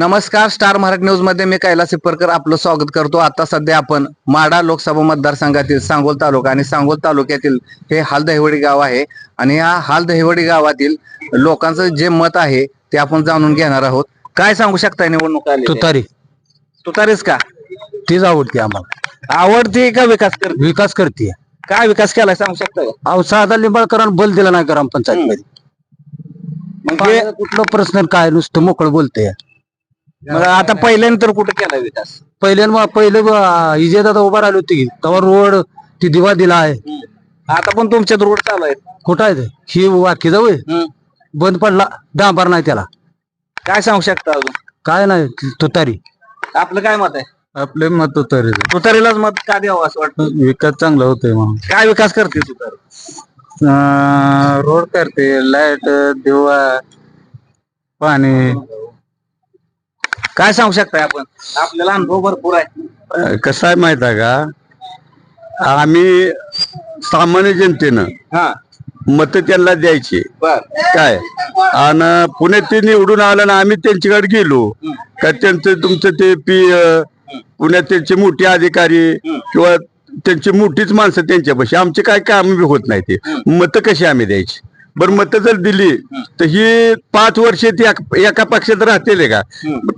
नमस्कार स्टार मराठी न्यूजमध्ये मी कैलास सिप्परकर आपलं स्वागत करतो. आता सध्या आपण माडा लोकसभा मतदारसंघातील सांगोल तालुका आणि सांगोल तालुक्यातील हे हाल दहिवडी गाव आहे. आणि या हाल दहिवडी गावातील लोकांचं जे मत आहे ते आपण जाणून घेणार आहोत. काय सांगू शकताय निवडणूक तुतारी. तुतारीच का? तीच आवडते आम्हाला. आवडते का विकास करते? विकास करते. काय विकास केलाय सांगू शकता अहो साधा लिंबाळकरांना बल दिला नाही ग्रामपंचायत मध्ये कुठलं प्रश्न काय? नुसतं मोकळं बोलते मग आता पहिल्यानंतर कुठे केलाय विकास? पहिले पहिले इजे दादा उभा राहिली होती तेव्हा रोड ती दिवा दिला आहे. आता पण तुमच्यात रोड चालू आहेत. कुठं आहे ते? ही वाकी जाऊ. बंद पडला डांबर नाही त्याला. काय सांगू शकता अजून? काय नाही तुतारी. आपलं काय मत आहे? आपले मत तुतारी तुतारीलाच मत का द्यावं असं वाटतं? विकास चांगला होतोय मग काय विकास करते तुतारी? रोड करते लाइट दिवा पाणी. काय सांगू शकताय आपण? आपल्याला अनुभव भरपूर आहे. कसं आहे माहीत आहे का? आम्ही सामान्य जनतेनं हा. मत त्यांना द्यायची. काय? आणि पुण्यात ते निवडून आलं ना आम्ही त्यांच्याकडे गेलो. का त्यांचं तुमचं ते पी पुण्यात त्यांचे मोठे अधिकारी किंवा त्यांची मोठीच माणसं त्यांच्यापाशी. आमचे काय काम होत नाही ते. मत कशी आम्ही द्यायची? बरं मत जर दिली तर ही पाच वर्ष ती एका- एका पक्षात राहतील का?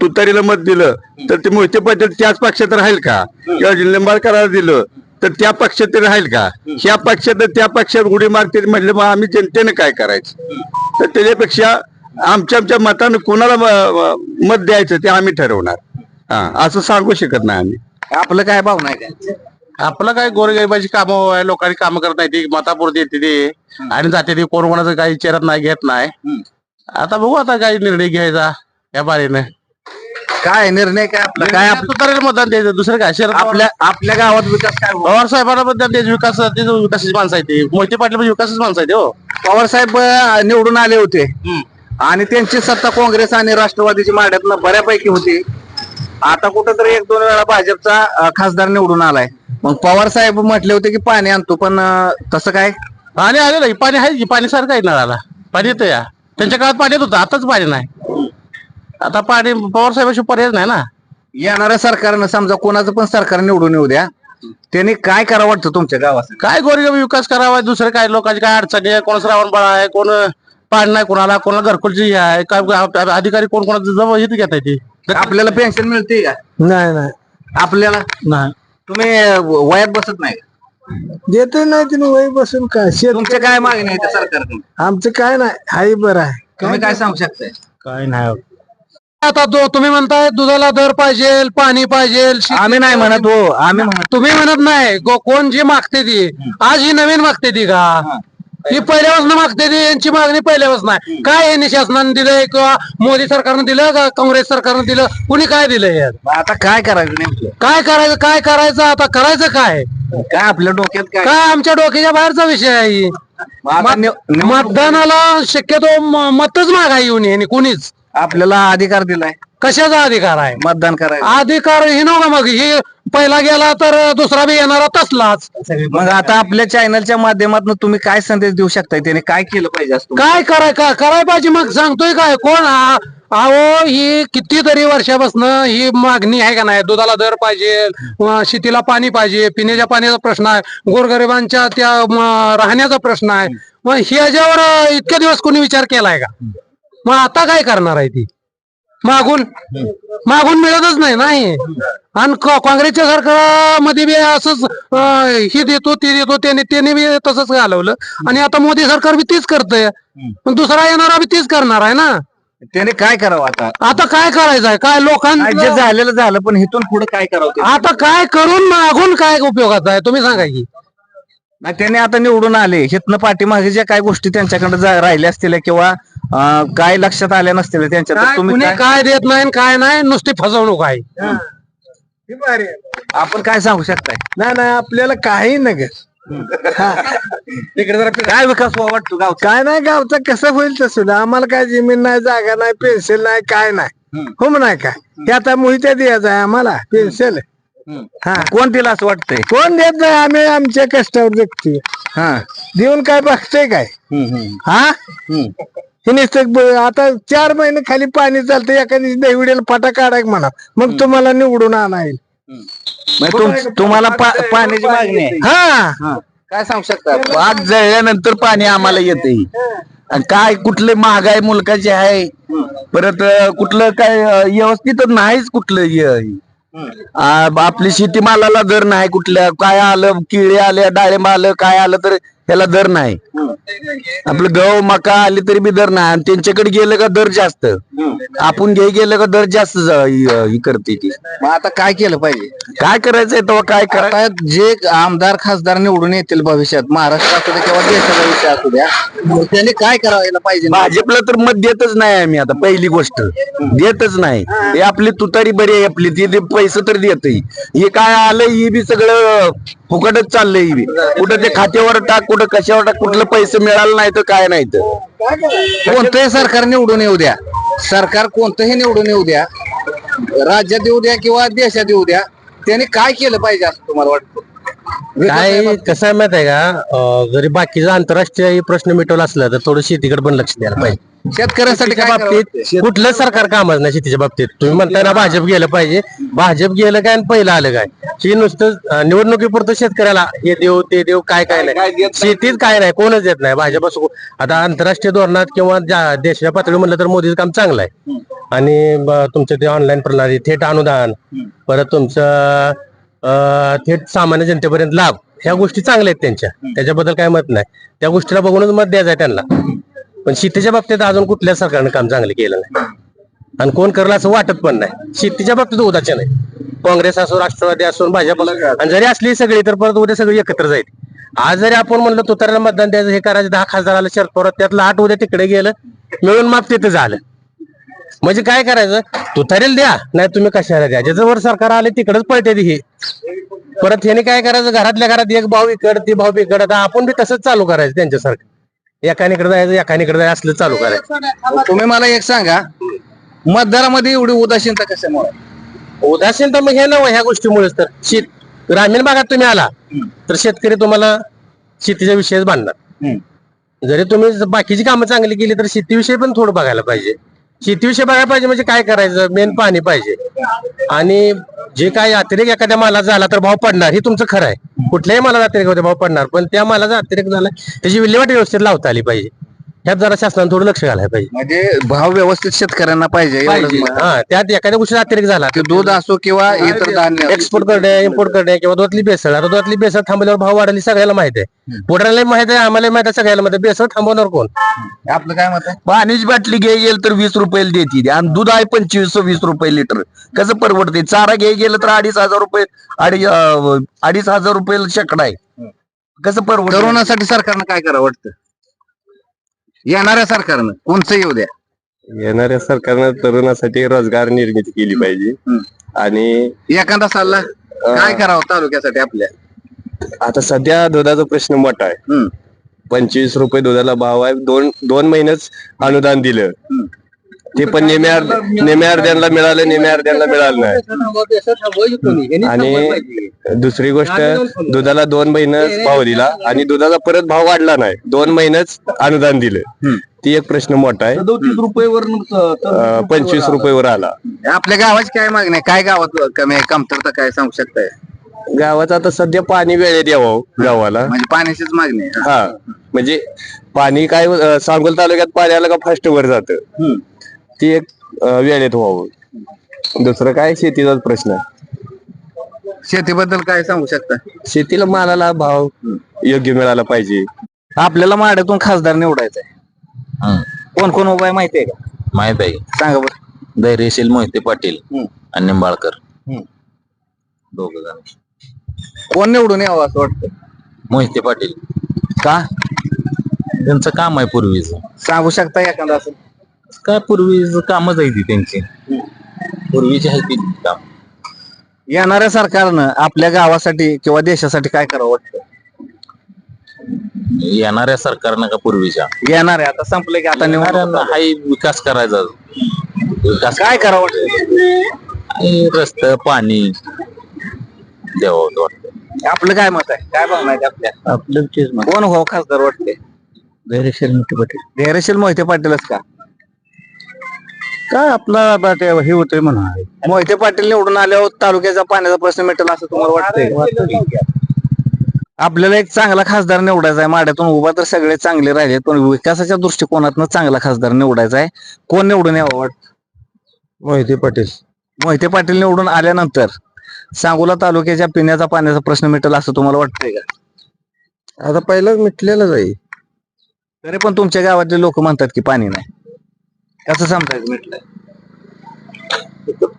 तुतारीला मत दिलं तर ते मोहिते पाटील त्याच पक्षात राहील का? किंवा लिंबाळकराला दिलं तर त्या पक्षात ते राहील का? ह्या पक्षात त्या पक्षात उडी मारते म्हणलं मग आम्ही जनतेने काय करायचं? तर त्याच्यापेक्षा आमच्या आमच्या मतानं कोणाला मत द्यायचं ते आम्ही ठरवणार. हा. असं सांगू शकत नाही आम्ही. आपलं काय भावना आहे काय आपलं काय गोरगरिबाची कामं आहे लोकांनी कामं करत नाही ती मतापुरती येते ते. आणि जाते ते कोण कोणाचं काही चेरत नाही घेत नाही. आता बघू आता काय निर्णय घ्यायचा या बारीनं. काय निर्णय काय आपला काय आप- तुतारीला मतदान द्यायचं दुसरं काय? शरद पवार आपल्या आपल्या गावात विकास काय? पवार साहेबांना मतदान द्यायचं विकास विकासाची माणसं आहे ते. मोहिते पाटील म्हणजे विकासाची माणसं आहे ते हो. पवार साहेब अं, निवडून आले होते. आणि त्यांची सत्ता काँग्रेस आणि राष्ट्रवादीची माड्यातनं बऱ्यापैकी होती. आता कुठंतरी एक दोन वेळा भाजपचा अं, खासदार निवडून आलाय. मग पवार साहेब म्हटले होते की पाणी आणतो पण अं, तसं काय? पाणी आलेलं आहे पाणी आहे की पाणी सारखं आहे नळाला पाणी येतं या. त्यांच्या काळात पाणी येत होतं आताच पाणी नाही. आता पाणी पवार साहेबाशी पर्याय नाही ना. येणाऱ्या सरकारनं समजा कोणाचं पण सरकार निवडून येऊ द्या त्यांनी काय करावं वाटतं तुमच्या गावासाठी? काय गोरगरीब विकास करावा दुसरे काय लोकांची काय अडचणी आहे? कोण श्रावण बाळा आहे कोण पाणी नाही कोणाला कोणाला घरकुलची हे आहे काय अधिकारी कोण कोणाचं जवळ येते घेता येते आपल्याला पेन्शन मिळते का? नाही नाही. आपल्याला? नाही. तुम्ही वयात बसत नाही? देते नाही तिने वय बसून काय? शेत तुमच्या काय मागणी आहे त्या सरकारकडून आमचं काय नाही. हाय बरं आहे. तुम्ही काय सांगू शकताय? काय नाही आता दो तुम्ही म्हणताय दुधाला दर पाहिजे पाणी पाहिजे आम्ही नाही म्हणत हो आम्ही म्हणत तुम्ही म्हणत नाही गो- कोण जी मागते ती आज ही नवीन मागते ती का? ही पहिल्यापासून मागते ती यांची मागणी पहिल्यापासून आहे. काय यांनी शासनाने दिलंय किंवा मोदी सरकारनं दिलं का काँग्रेस सरकारनं दिलं? कुणी काय दिलंय यात? आता काय करायचं नेमकं? काय करायचं काय करायचं आता करायचं काय? काय आपल्या डोक्यात काय? काय आमच्या डोक्याच्या बाहेरचा विषय आहे. ही. मग आता निव- निव- मतदानाला शक्यतो म- मतच मागा येऊन यांनी कुणीच. आपल्याला अधिकार दिलाय. कशाचा अधिकार आहे? मतदान करायला अधिकार ही नव्हता मग. ही पहिला गेला तर दुसरा बी येणारा तसलाच. मग आता आपल्या चॅनलच्या माध्यमातून तुम्ही काय संदेश देऊ शकताय? त्याने काय केलं पाहिजे असतो काय कराय का कराय पाहिजे मग? सांगतोय काय? कोण? हा- अहो ही कितीतरी वर्षापासून ही मागणी आहे का नाही? दुधाला दर पाहिजे अं, शेतीला पाणी पाहिजे पिण्याच्या पाण्याचा प्रश्न आहे गोरगरिबांच्या त्या म, राहण्याचा प्रश्न आहे. मग ह्याच्यावर अं, इतके दिवस कोणी विचार केलाय का? मग आता काय करणार आहे ती? मागून मागून मिळतच नाही नाही. आणि काँग्रेसच्या सरकारामध्ये बी असंच हे देतो ते देतो त्याने त्याने बी तसंच घालवलं. आणि आता मोदी सरकार बी तीच करतंय. पण दुसरा येणारा बी तीच करणार आहे ना. त्याने काय करावं आता? आता काय करायचं आहे? काय लोकांना झालेलं झालं पण इथून पुढे काय करावं? आता काय करून मागून काय उपयोगाचा आहे? तुम्ही सांगा की. नाही, त्याने आता निवडून आले. हिथनं पाठीमागे ज्या काय गोष्टी त्यांच्याकडे राहिल्या असतील किंवा अं, काय लक्षात आल्या नसतील त्यांच्या काय तुम्ही कुणी काय- काय देत नाही आणि काय नाही नुसती फसवणूक आहे. आपण काय सांगू शकताय? नाही नाही आपल्याला काही नगर तिकडे जरा काय विकास व्हावा वाटतो गाव काय नाही गावचं कसं होईल तसं आम्हाला काय जमीन नाही जागा नाही पेन्सिल नाही काय नाही. हो नाही काय हे आता मोहित्या द्यायचं आहे आम्हाला पेन्सिल. हा. कोण दिला असं वाटतंय? कोण देत नाही आम्ही आमच्या कष्टावर जगतोय. हा. देऊन काय बघतोय काय? हम्म, हम्म, हा? हम्म. हे नुसतं ब- आता चार महिने खाली पाणी चालतं एका दिवशी दहिवडीला फाटा काढाय म्हणा. मग तुम्हाला निवडून आणायला मग तुम- तुम्हाला पा- पाण्याची मागणी आहे. हा. काय सांगू शकता? आग जळल्यानंतर पाणी आम्हाला येते आणि काय कुठले महागाई मुलकाचे आहे. परत अं, कुठलं काय अं, व्यवस्थितच नाहीच कुठलं हे. आ, आपली शेतीमालाला दर नाही कुठल्या काय आलं किळे आले डाळिंब आलं काय आलं तर त्याला दर नाही. आपलं गहू मका आले तरी बी दर नाही. आणि त्यांच्याकडे गेलं का दर जास्त. आपण घे गेलं का दर जास्त ज- करते ती. मग आता काय केलं पाहिजे? काय करायचंय तेव्हा काय करा आता जे आमदार खासदार निवडून येतील भविष्यात महाराष्ट्र असू द्या किंवा देशाचा विषय असू द्या त्यांनी काय करायला पाहिजे? भाजपला तर मत देतच नाही आम्ही आता पहिली गोष्ट. देतच नाही. हे आपली तुतारी बरी आहे आपली ती पैसे तर देत हे काय आलं ही बी सगळं फुकटच चाललंय ही. कुठं ते खात्यावर टाक कुठं कशावर टाक कुठलं पैसे मिळालं नाही तर काय नाही तर. कोणतंही सरकार निवडून येऊ द्या. सरकार कोणतंही निवडून येऊ द्या. राज्यात येऊ द्या किंवा देशात येऊ द्या. त्यांनी काय केलं पाहिजे असं तुम्हाला वाटतं? काय कसं आहे माहीत आहे का? अं, जरी बाकीचा आंतरराष्ट्रीय प्रश्न मिटवला असला तर थोडं शेतीकडे पण लक्ष द्यायला पाहिजे. शेतकऱ्यांसाठी शेतीच्या काय बाबतीत? कुठलं सरकार कामच नाही शेतीच्या बाबतीत. तुम्ही म्हणताय ना भाजप गेलं पाहिजे. भाजप गेलं काय आणि पहिलं आलं काय? ही नुसतं अं, निवडणुकीपुरतं शेतकऱ्याला हे देऊ ते देऊ काय काय नाही. शेतीत काय नाही कोणच देत नाही. भाजप असो आता आंतरराष्ट्रीय धोरणात किंवा ज्या- देशाच्या पातळीवर म्हणलं तर मोदीचं काम चांगलं आहे. आणि ब- तुमचं ते ऑनलाईन प्रणाली थेट अनुदान परत तुमचं थेट सामान्य जनतेपर्यंत लाभ. ह्या गोष्टी चांगल्या आहेत त्यांच्या. त्याच्याबद्दल काय मत नाही. त्या गोष्टीला बघूनच मत द्यायचं आहे त्यांना. पण शेतीच्या बाबतीत अजून कुठल्या सरकारनं काम चांगलं केलं नाही. आणि कोण करलं असं वाटत पण नाही. शेतीच्या बाबतीत उदाचे नाही. काँग्रेस असो राष्ट्रवादी असो भाजप आणि जरी असली सगळी तर परत उद्या सगळी एकत्र जाईल. आज जरी आपण म्हणलं तुताऱ्याला मतदान द्यायचं हे करायचं दहा खासदार आलं शरद पवार त्यातलं आठ उद्या तिकडे गेलं मिळून माप तिथं झालं. म्हणजे काय करायचं? तुतारीला द्या नाही तुम्ही कशाला द्या. ज्याच्यावर सरकार आले तिकडेच पळते ती. हे परत ह्याने काय करायचं? घरातल्या घरात एक भाऊ इकड ती भाऊ इकड. आता आपण बी तसंच चालू करायचं त्यांच्यासारखं. एकानीकडे जायचं एकानीकडे जायचं असलं चालू करायचं. तुम्ही मला एक सांगा मतदारामध्ये एवढी उदासीनता कशामुळे? उदासीनता मग हे नव्हे ह्या गोष्टीमुळेच तर. शेत ग्रामीण भागात तुम्ही आला तर शेतकरी तुम्हाला शेतीच्या विषयच बांधणार जरी तुम्ही बाकीची कामं चांगली केली तर शेतीविषयी पण थोडं बघायला पाहिजे. शेतीविषयी बघायला पाहिजे म्हणजे काय करायचं? मेन पाणी पाहिजे. आणि जे काय अतिरेक एखाद्या मालाचा झाला तर भाव पडणार हे तुमचं खरं आहे. कुठल्याही मालाचा अतिरेक होते भाव पडणार. पण त्या मालाचा अतिरेक झाला त्याची विल्हेवाट व्यवस्थित लावता आली पाहिजे. ह्यात जरा शासनानं थोडं लक्ष घालायला पाहिजे. म्हणजे भाव व्यवस्थित शेतकऱ्यांना पाहिजे एवढंच मत. हा त्यात एखाद्या गोष्टीचा अतिरेक झाला. ते दूध असो किंवा इतर धान्य असो. एक्सपोर्ट करणे इम्पोर्ट करणे किंवा दुधातली बेसळ. आता दुधातली बेसळ थांबल्यावर भाव वाढली सगळ्याला माहीत आहे. पोटाला माहीत आहे आम्हाला माहीत आहे सगळ्याला माहीत आहे. बेसळ थांबवणार कोण? आपलं काय मत आहे? पाण्याची बाटली घे गेल तर वीस रुपयाला देते. आणि दूध आहे पंचवीस वीस रुपये लिटर. कसं परवडते? चारा घे गेलं तर अडीच हजार रुपये अडीच अं, अडीच हजार रुपये शेकडा आहे. कसं परवडत? तरुणासाठी सरकारनं काय करावं वाटतं? येणाऱ्या सरकारनं कोणचं येऊ द्या? येणाऱ्या सरकारनं तरुणासाठी रोजगार निर्मिती केली पाहिजे. आणि एखादा सल्ला काय करावं तालुक्यासाठी आपल्या? आता सध्या दुधाचा प्रश्न मोठा आहे. पंचवीस रुपये दुधाला भाव आहे. दोन दोन महिनेच अनुदान दिलं. ते पण नेम्या नेम्या अर्ध्यांना मिळालं नेम्या अर्ध्यांना मिळालं नाही. आणि दुसरी गोष्ट दुधाला दोन महिन्याच भाव दिला आणि दुधाचा परत भाव वाढला नाही. दोन महिन्याच अनुदान दिलं. ती एक प्रश्न मोठा आहे. सदोतीस रुपयेवर पंचवीस रुपयेवर आला. आपल्या गावाची काय मागणी काय गावात कमी कमतरता काय सांगू शकताय? गावात आता सध्या पाणी वेळेत यावं गावाला. म्हणजे पाण्याचीच मागणी हा. म्हणजे पाणी काय सांगोल तालुक्यात पाणी आलं का फास्ट वर जात. ती एक वेळेत व्हावं दुसरं काय? शेतीचाच प्रश्न आहे. शेतीबद्दल काय सांगू शकता? शेतीला मालाला भाव योग्य मिळाला पाहिजे. आपल्याला माड्यातून खासदार निवडायचा आहे. कोण कोण उभा आहे माहिती आहे का? माहीत आहे. सांगा बरं. धैर्यशील मोहिते पाटील हम्म. आणि निंबाळकर. हम्म. दोघ जण. कोण निवडून यावं असं वाटतं? मोहिते पाटील. का? त्यांचं काम आहे पूर्वीच. सांगू शकता एखादा असं? काय पूर्वीच कामच आहे ती त्यांची? पूर्वीची आहे ती काम. येणाऱ्या सरकारनं आपल्या गावासाठी किंवा देशासाठी काय करावं वाटतं? येणाऱ्या सरकारनं का पूर्वीच्या? येणार आहे आता संपलं की आता निवडणूक येणाऱ्यांना हाही विकास करायचा. विकास काय करावं वाटतं? रस्त पाणी द्यावं वाटतं. आपलं काय मत आहे? काय भावना आहे आपल्या? आपलं तेच कोण हो खासदार वाटते धैर्यशील मोहिते पाटीलच का? काय आपला हे होतंय म्हणा मोहिते पाटील निवडून आल्यावर तालुक्याचा पाण्याचा प्रश्न मिटेल असं तुम्हाला वाटतंय? आपल्याला एक चांगला खासदार निवडायचा आहे. माड्यातून उभा तर सगळे चांगले राहिले पण विकासाच्या दृष्टिकोनातून चांगला खासदार निवडायचा आहे. कोण निवडून यावं वाटतं मोहिते पाटील. मोहिते पाटील निवडून आल्यानंतर सांगोला तालुक्याच्या पिण्याचा पाण्याचा प्रश्न मिटेल असं तुम्हाला वाटतंय का? आता पहिलाच मिटलेलंच आहे. तरी पण तुमच्या गावातले लोक म्हणतात की पाणी नाही. कसं समजायचं मिटलंय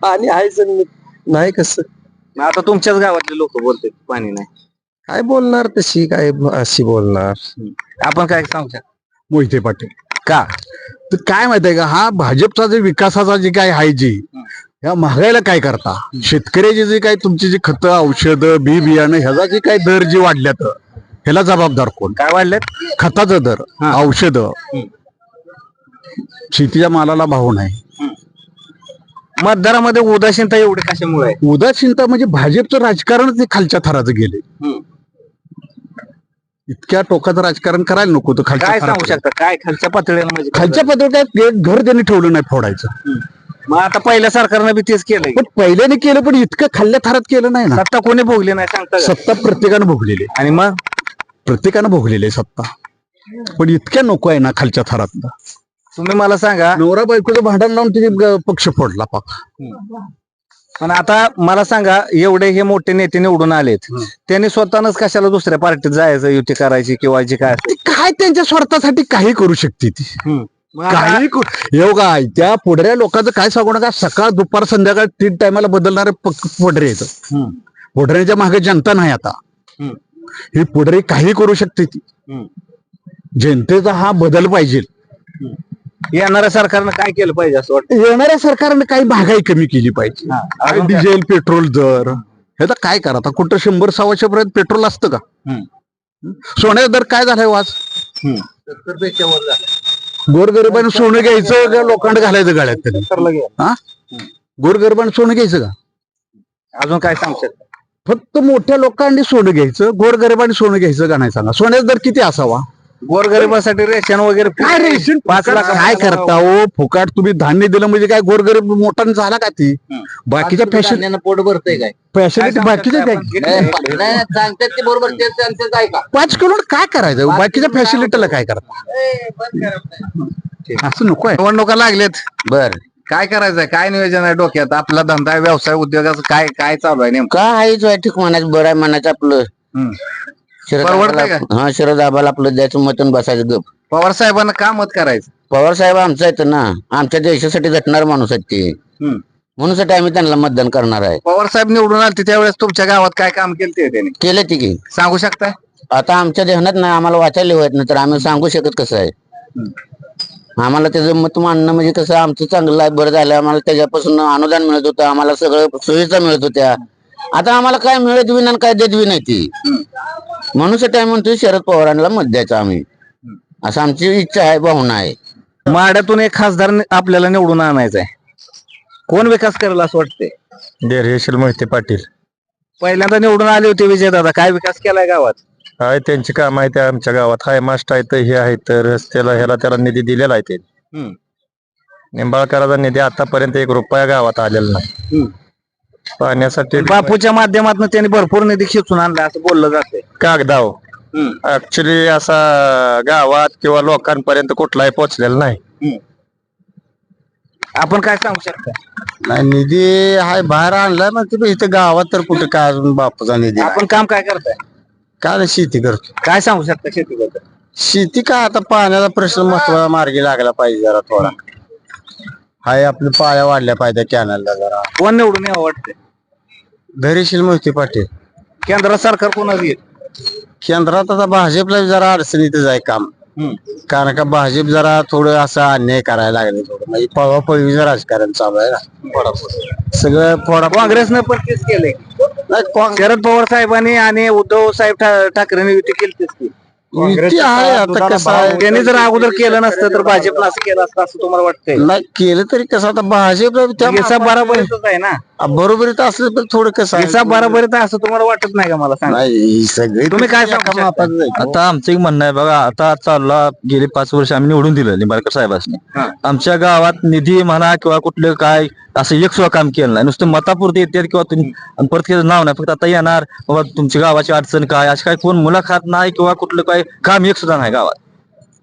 पाणी आहे नाही कसं. मग आता तुमच्याच गावातले लोक बोलतात की पाणी नाही. काय बोलणार तशी काय अशी बोलणार. आपण काय सांगू शकतो? मोहिते पाटील. का? तर काय माहीत आहे का हा भाजपचा जे विकासाचा जे काय आहे जी या महागाईला काय करता? शेतकऱ्याची जे काय तुमची जी खतं औषधं बी बियाणं ह्याचा जे काय दर जे वाढल्यात ह्याला जबाबदार कोण? काय वाढलेत खताचा दर औषधं. शेतीच्या मालाला भाव नाही. मतदारामध्ये उदासीनता एवढी कशामुळे आहे? उदासीनता म्हणजे भाजपचं राजकारणच ते खालच्या थराचं गेले. इतक्या टोकाचं राजकारण करायला नको होतं खालच्या काय सांगू थराचं. शकता? काय खालच्या पातळीला म्हणजे खालच्या पत्र काय? घर त्यांनी ठेवलं नाही फोडायचं. मग आता पहिल्या सरकारनं बी तेच केलंय. पण पहिल्याने केलं पण इतकं खाल्ल्या थरात केलं नाही ना. सत्ता कोणी भोगली नाही सांगता का? सत्ता प्रत्येकानं भोगलेली. आहे. आणि मग? प्रत्येकानं भोगलेली आहे सत्ता. पण इतक्या नको आहे ना खालच्या थरात तुम्ही मला सांगा नवरा बायकोचं भांडण लावून तिथे पक्ष फोडला पाक. पण आता मला सांगा एवढे हे मोठे नेते निवडून आलेत त्यांनी स्वतःच कशाला दुसऱ्या पार्टीत जायचं युती करायची किंवा जी काय. ती काय त्यांच्या स्वार्थासाठी काही करू शकते ती? मग आता- काही येऊ काय त्या पुढऱ्या लोकांचं काय सांगू नका सकाळ दुपार संध्याकाळ तीन टायमाला बदलणारे पक- पुढरे हम्म. पुढऱ्याच्या मागे जनता नाही आता. हम्म. ही पुढरे काही करू शकते ती. हम्म. जनतेचा हा बदल पाहिजे. येणाऱ्या सरकारनं काय केलं पाहिजे असं वाटतं? येणाऱ्या सरकारने काही महागाई कमी केली पाहिजे. हा. डिझेल पेट्रोल दर हे तर काय करा आता? कुठं शंभर सव्वाशे पर्यंत पेट्रोल असतं का? हम्म. सोन्याचा दर काय झालाय वाज सत्तरपेक्षा वर झालं. गोरगरिबाने सोनं घ्यायचं का लोखंड घालायचं गाड्यात तरी सत्तरला गेलं. हा? गोरगरिबाने सोनं घ्यायचं का? अजून काय सांगू शकता फक्त मोठ्या लोकांनी सोनं घ्यायचं गोरगरिबांनी सोनं घ्यायचं का नाही सांगा? सोन्याचा दर किती असावा? गोरगरिबासाठी रेशन वगैरे काय रेशन पाच लाख काय करता हो फुकाट तुम्ही धान्य दिलं म्हणजे काय गोरगरीब मोठा झाला का ती? बाकीच्या फॅशन पोट भरतंय काय? फॅसिलिटी बाकीच्या काय? सांगतात? ते बरोबर ते त्यांचं पाच किलो काय करायचं? बाकीच्या फॅसिलिटीला काय करता? असं नको आहे. निवडणुका लागलेत. बर. काय करायचंय? काय नियोजन आहे डोक्यात? आपला धंदा व्यवसाय उद्योगाचं काय काय चालू आहे नेमकं? काय आहे ठीक म्हणायचं बरं आहे म्हणायचं आपलं. हम्म. शरद परवडतंय आबाला- हा शरद आबाला आपलं द्यायचं मतून बसायचं गप. पवार साहेबांना का मत करायचं. पवार साहेब आमचा आहेत ना. आमच्या देशासाठी झटणार माणूस आहेत ते. हम्म. म्हणूनसाठी आम्ही त्यांना मतदान करणार आहे. पवार साहेब निवडून आले त्यावेळेस तुमच्या गावात काय काम केलं ते त्यांनी? केलं ती की. सांगू शकताय आता आमच्या ध्यानात नाही आम्हाला वाचायला होत नाही तर आम्ही सांगू शकत कसं आहे. आम्हाला त्याचं मत मानणं म्हणजे कसं आमचं चांगलं आहे बरं झालं आम्हाला त्याच्यापासून अनुदान मिळत होतं आम्हाला सगळं सोयीचा मिळत होत्या. आता आम्हाला काय मिळत बी नाही काय देत बी नाही ती. म्हणून आम्ही म्हणतो शरद पवारांना मत द्यायचं आम्ही. असं आमची इच्छा आहे भावना आहे. माड्यातून एक खासदार नि- आपल्याला निवडून आणायचा आहे. कोण विकास करेल असं वाटतंय? धैर्यशील मोहिते पाटील. पहिल्यांदा निवडून आले होते विजयदादा. काय विकास केलाय गावात? आहे त्यांची काम आहे त्या आमच्या गावात. हाय मास्ट आहे तर हे आहे तर रस्त्याला ह्याला त्याला निधी दिलेला आहे ते हम्म. निंबाळकराचा निधी आतापर्यंत एक रुपया गावात आलेला नाही. हम्म. पाण्यासाठी बापूच्या माध्यमातून त्यांनी भरपूर निधी खेचून आणला असं बोललं जातंय. कागदाव ऍक्च्युली असा गावात किंवा लोकांपर्यंत कुठलाही पोहोचलेला नाही. आपण काय सांगू शकता? नाही निधी हाय बाहेर आणलाय मग इथे गावात तर कुठे काय अजून बापूचा निधी नाही. आपण काम काय करताय? काय नाही शेती करतो. काय सांगू शकता शेतीबद्दल? शेती काय आता पाण्याचा प्रश्न महत्त्वाचा मार्गी लागला पाहिजे जरा थोडा. हाय आपल्या पाया वाढल्या पाहिजे कॅनलला जरा. कोण निवडून यावं वाटतंय? धैर्यशील मोहिते पाटील. केंद्र सरकार कोणाचं येईल? केंद्रात आता भाजपला जरा अडचणीतच आहे काम. कारण का भाजप जरा थोडं असं अन्याय करायला लागले थोडं. म्हणजे पळवापळवीचं राजकारण चालू आहे ना. सगळं फोडा काँग्रेसनं पण तेच केलंय. नाही, काँग्रेस- शरद पवार साहेबांनी आणि उद्धव साहेब ठा- ठाकरेंनी युती केली तेच की. युती आहे आता कसं आहे? त्यांनी जर अगोदर केलं नसतं तर भाजपनं असं केलं असतं असं तुम्हाला वाटतंय? नाही केलं तरी कसं आता भाजप त्या बराबरच आहे ना. बरोबरीत असलं तर थोडं कसं आहे? हिसाब बरोबरीत आहे असं तुम्हाला वाटत नाही का मला सांगा नाही सगळे तुम्ही काय सांगू एका शकता? मापाचं आहे. आता आमचं एक म्हणणं आहे बघा आता चालला गेली पाच वर्ष आम्ही निवडून दिलं निंबाळकर साहेबांनी हा. आमच्या गावात निधी म्हणा किंवा कुठलं काय असं एक सुद्धा काम केलं नाही नुसतं मतापुरते येतात किंवा तुम्ही आणि परत त्याचं नाव नाही फक्त आता येणार बाबा तुमची गावाची अडचण काय अशी काय कोण मुलाखत नाही किंवा कुठलं काय काम एक सुद्धा नाही गावात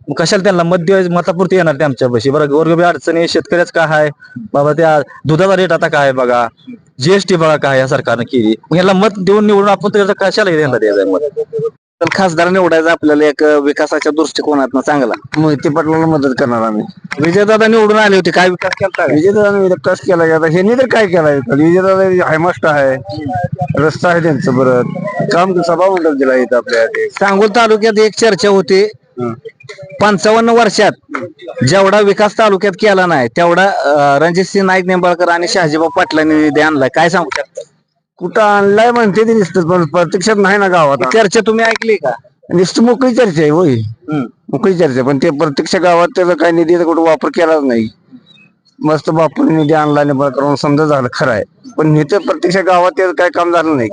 मग कशाला त्यांना मत द्यायचं मतापुरती येणार ते आमच्या पैसे बरं गोरगबी अडचणी शेतकऱ्याच काय आहे? बाबा त्या दुधाचा रेट आता काय आहे बघा? जीएसटी बघा काय या सरकारने केली. मग ह्याला मत देऊन निवडून आपण त्याचं कशाला त्यांना द्यायचं मत? तर खासदार निवडायचा आपल्याला एक विकासाच्या दृष्टिकोनात चांगला. मोहिते पाटलाला मदत करणार आम्ही. विजयदादा निवडून आले होते काय विकास केला विजयदादा विकास केला आता ह्यांनी तर काय केलाय? विजयदादा हायमास्ट आहे. रस्ता आहे त्यांचं परत. काम सभा मंडळ दिला इथं आपल्या. सांगोल तालुक्यात एक चर्चा होती. पंचावन्न वर्षात जेवढा विकास तालुक्यात केला नाही तेवढा अं, रणजितसिंह नाईक निंबाळकर आणि शहाजीबाब पाटलांनी निधी आणलाय काय सांगू शकता? कुठं आणलाय म्हणते ते नुसतं पण प्रत्यक्षात नाही ना गावात चर्चा तुम्ही ऐकली का? नुसतं मोकळी चर्चा आहे होय. मोकळी चर्चा पण ते प्रत्यक्ष गावात त्याचा काही निधीचा कुठं वापर केलाच नाही. मस्त बापून निधी आणला करून समजा झालं खरं आहे. पण इथे प्रत्यक्ष गावात त्याचं काही काम झालं नाही.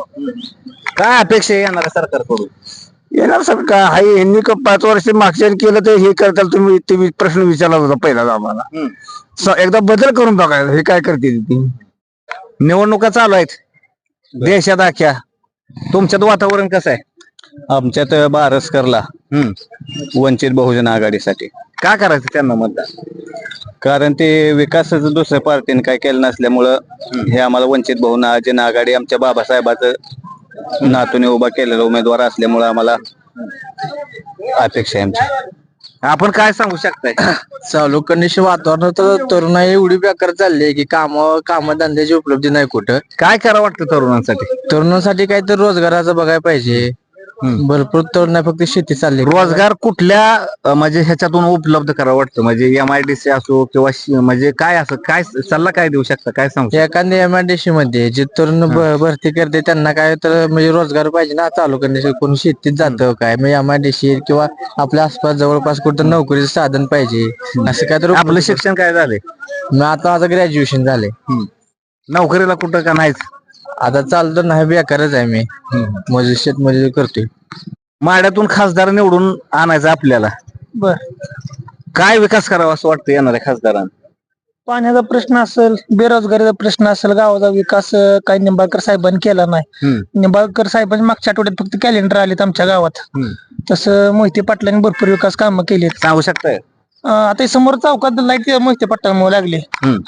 काय अपेक्षा आहे येणाऱ्या सरकारकडून? येणार सर काय हाय यांनी का पाच वर्ष मागच्या केलं तर हे करताल तुम्ही? तुम्ही प्रश्न विचारला होता पहिला आम्हाला. स- एकदा बदल करून बघायला हे काय करते ती. निवडणुका चालू आहेत. देशात अख्ख्या तुमच्यात वातावरण कसं आहे? आमच्यात बारसकरला. वंचित बहुजन आघाडीसाठी. काय करायचं त्यांना मतदान? कारण ते विकासाचं दुसऱ्या पार्टीने काय केलं नसल्यामुळं हे आम्हाला वंचित बहुजन आघाडी आमच्या बाबासाहेबाचं नातूने उभा केलेला उमेदवार असल्यामुळं आम्हाला अपेक्षा आहे आमची. आपण काय सांगू शकताय? चालू कंडिशन वातावरण तर तरुणाई एवढी बेकार चालली आहे की काम काम धंद्याची उपलब्धी नाही कुठं. काय करा वाटतं तरुणांसाठी? तरुणांसाठी काहीतरी रोजगाराचं बघायला पाहिजे. भरपूर तरुण नाही फक्त शेती चालली. रोजगार कुठल्या अं, म्हणजे ह्याच्यातून उपलब्ध करा वाटतं? म्हणजे एम आय डी सी असो किंवा श- म्हणजे काय असं काय सल्ला काय देऊ शकता? काय सांगू शकता? एखाद्या एमआयडीसी मध्ये जे तरुण भरती करते त्यांना काय तर म्हणजे रोजगार पाहिजे ना चालू करण्यासाठी. कोणी शेतीत जातं काय? म्हणजे एमआयडीसी किंवा आपल्या आसपास जवळपास कुठं नोकरीचं साधन पाहिजे. असं काय तर आपलं शिक्षण काय झालंय? मी आता माझं ग्रॅज्युएशन झाले नोकरीला कुठं का नाहीच? आता चालतं नाही बेकारच आहे मी. मजुरी शेतमजुरी करतोय. माड्यातून खासदार निवडून आणायचं आपल्याला. बर. काय विकास करावा असं वाटतं येणाऱ्या खासदारांना? पाण्याचा प्रश्न असेल बेरोजगारीचा प्रश्न असेल गावाचा विकास अं, काही निंबाळकर साहेबांनी केला नाही. निंबाळकर साहेबांनी मागच्या आठवड्यात फक्त कॅलेंडर आलेत आमच्या गावात. तसं मोहिते पाटलांनी भरपूर विकास कामं केलीत. सांगू शकताय? आता हे समोर चौकात लाइट मोहिते पाटलांमुळे लागले.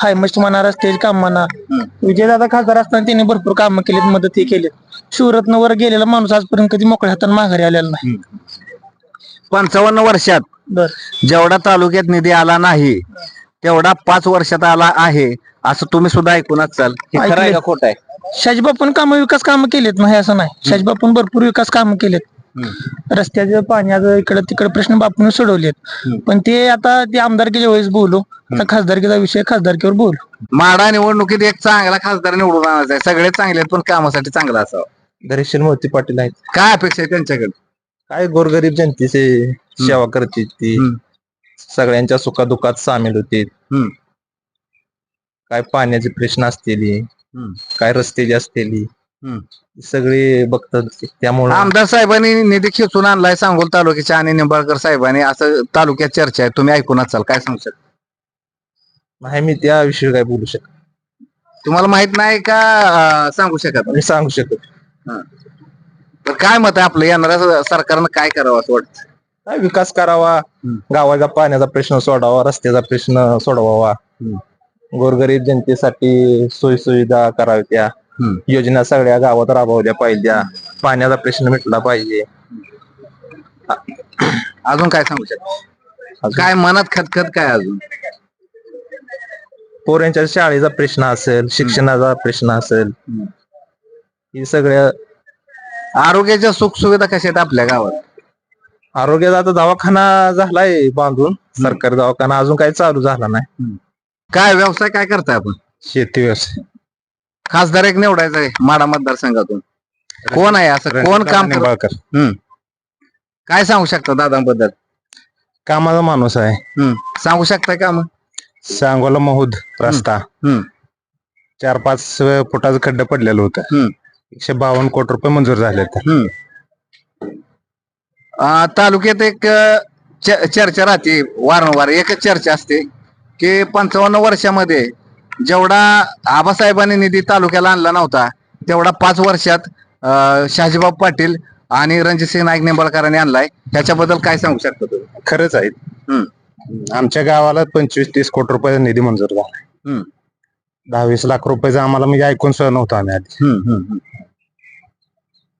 हाय मस्त म्हणा रस्त्याची काम म्हणा. विजयदादा खासदार असताना त्यांनी भरपूर कामं केलीत मदतही केलीत. शिवरत्नवर गेलेला माणूस आजपर्यंत कधी मोकळ्या हाताने माघारी आलेला नाही. पंचावन्न वर्षात बर. जेवढा तालुक्यात निधी आला नाही तेवढा पाच वर्षात आला आहे असं तुम्ही सुद्धा ऐकून असाल. हे खरं आहे ऐकलंय. का खोटं आहे? शाजीबापून काम विकास कामं केलेत नाही असं नाही. शाजीबापून भरपूर विकास कामं केलेत. रस्त्याचं पाण्याचं इकडे तिकडे प्रश्न बापून सोडवलेत. पण ते आता ते आमदारकीच्या वेळेस बोलू. आता खासदारकीचा विषय खासदारकीवर बोलू. माडा निवडणुकीत एक चांगला खासदार निवडून आणायचा आहे. सगळे चांगले आहेत पण कामासाठी चांगला असावा. दरेशन मोती पाटील आहेत. काय अपेक्षा आहे त्यांच्याकडे? काय गोरगरीब जनतेचे सेवा करते ती. सगळ्यांच्या सुखादुखात सामील होते. काय पाण्याचे प्रश्न असतील. काय रस्त्याची असतील. सगळे बघतात. त्यामुळे आमदार साहेबांनी निधी खेचून आणलाय सांगोल तालुक्याच्या आणि निंबाळकर साहेबांनी. असं तालुक्यात चर्चा आहे. तुम्ही ऐकून असाल. काय सांगू शकता? नाही मी त्याविषयी काय बोलू शकत तुम्हाला माहीत नाही का? सांगू शकत मी सांगू शकत तर काय मत आहे आपलं? येणाऱ्या सरकारनं काय करावं असं वाटतं काय विकास करावा? गावाचा पाण्याचा प्रश्न सोडावा रस्त्याचा प्रश्न सोडवावा. गोरगरीब जनतेसाठी सोयी सुविधा कराव्या योजना सगळ्या गावात राबवल्या पाहिजे पाण्याचा प्रश्न मिटला पाहिजे. अजून काय सांगू शकता? काय मनात खतखत काय अजून? पोरांच्या शाळेचा प्रश्न असेल शिक्षणाचा प्रश्न असेल ही सगळ्या आरोग्याच्या सुख सुविधा कशा आहेत आपल्या गावात? आरोग्याचा आता दवाखाना झालाय बांधून सरकारी दवाखाना अजून काही चालू झाला नाही. काय व्यवसाय काय करताय आपण? शेती व्यवसाय. खासदार एक निवडायचा आहे माडा मतदारसंघातून. कोण आहे असं? कोण काम करत? निंबाळकर. हम्म. काय सांगू शकता दादांबद्दल? कामाचा माणूस आहे. हम्म. सांगू शकता का मग? सांगोला महूद रस्ता. हम्म. चार पाच फुटाचं खड्डं पडलेलं होतं. हम्म. एकशे बावन्न कोटी रुपये मंजूर झाले अं, तालुक्यात एक अं, च- चर्चा राहते. वारंवार एकच चर्चा असते की पंचावन्न वर्षामध्ये जेवढा आबासाहेबांनी निधी तालुक्याला आणला नव्हता तेवढा पाच वर्षात शहाजीबाब पाटील आणि रणजितसिंह नाईक निंबाळकरांनी आणलाय. त्याच्याबद्दल काय सांगू शकता तुम्ही? खरंच आहे. आमच्या गावाला पंचवीस तीस कोटी रुपयाचा निधी मंजूर झाला हम्म. दहा वीस लाख रुपयाचा आम्हाला म्हणजे ऐकून सुद्धा नव्हतं आम्ही आधी.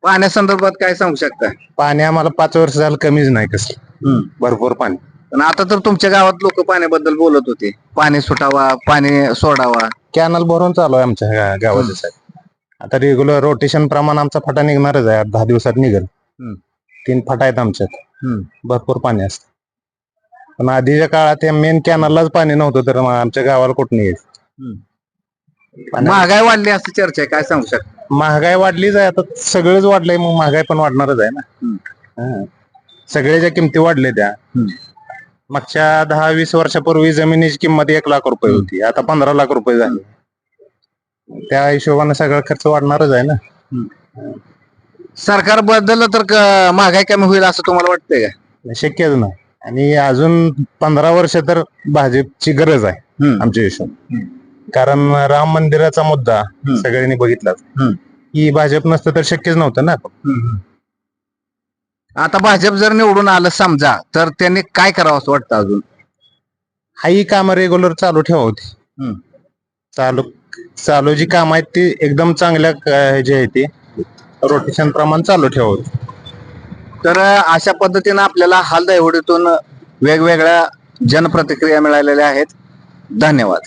पाण्यासंदर्भात काय सांगू शकता? पाणी आम्हाला पाच वर्ष झालं कमीच नाही कसं. भरपूर पाणी. पण आता तर तुमच्या गावात लोक पाण्याबद्दल बोलत होते. पाणी सुटावा पाणी सोडावा. कॅनल भरून चालू आहे आमच्या गा- गावाच्या साईड आता रेग्युलर रोटेशन प्रमाण आमचा फटा निघणारच आहे. आठ दहा दिवसात निघेल. हम्म. तीन फटा आहेत आमच्यात. हम्म. भरपूर पाणी असतं. पण आधीच्या काळात मेन कॅनललाच पाणी नव्हतं तर मग आमच्या गावाला कुठं येईल महागाई वाढली असं चर्चा आहे काय सांगू शकता? महागाई वाढलीच आहे. आता सगळंच वाढलंय मग महागाई पण वाढणारच आहे ना. हा. सगळ्याच्या किमती वाढल्या त्या. मागच्या दहा वीस वर्षापूर्वी जमिनीची किंमत एक लाख रुपये होती. आता पंधरा लाख रुपये झाली. त्या हिशोबाने सगळा खर्च वाढणारच आहे ना. सरकार बदललं तर क- महागाई कमी होईल असं तुम्हाला वाटतंय का? शक्यच नाही. आणि अजून पंधरा वर्ष तर भाजपची गरज आहे हम्म. आमच्या हिशोब कारण राम मंदिराचा मुद्दा सगळ्यांनी बघितला हम्म. की भाजप नसतं तर शक्यच नव्हतं ना. आता भाजप जर निवडून आलं समजा तर त्यांनी काय करावं असं वाटतं अजून? हाही कामं रेग्युलर चालू ठेवा होती हम्म. चालू चालू जी कामं आहेत ती एकदम चांगल्या क- जे आहे ते रोटेशन प्रमाण चालू ठेवा होती तर अशा पद्धतीनं आपल्याला हाल दैवडीतून वेगवेगळ्या जनप्रतिक्रिया मिळालेल्या आहेत. धन्यवाद.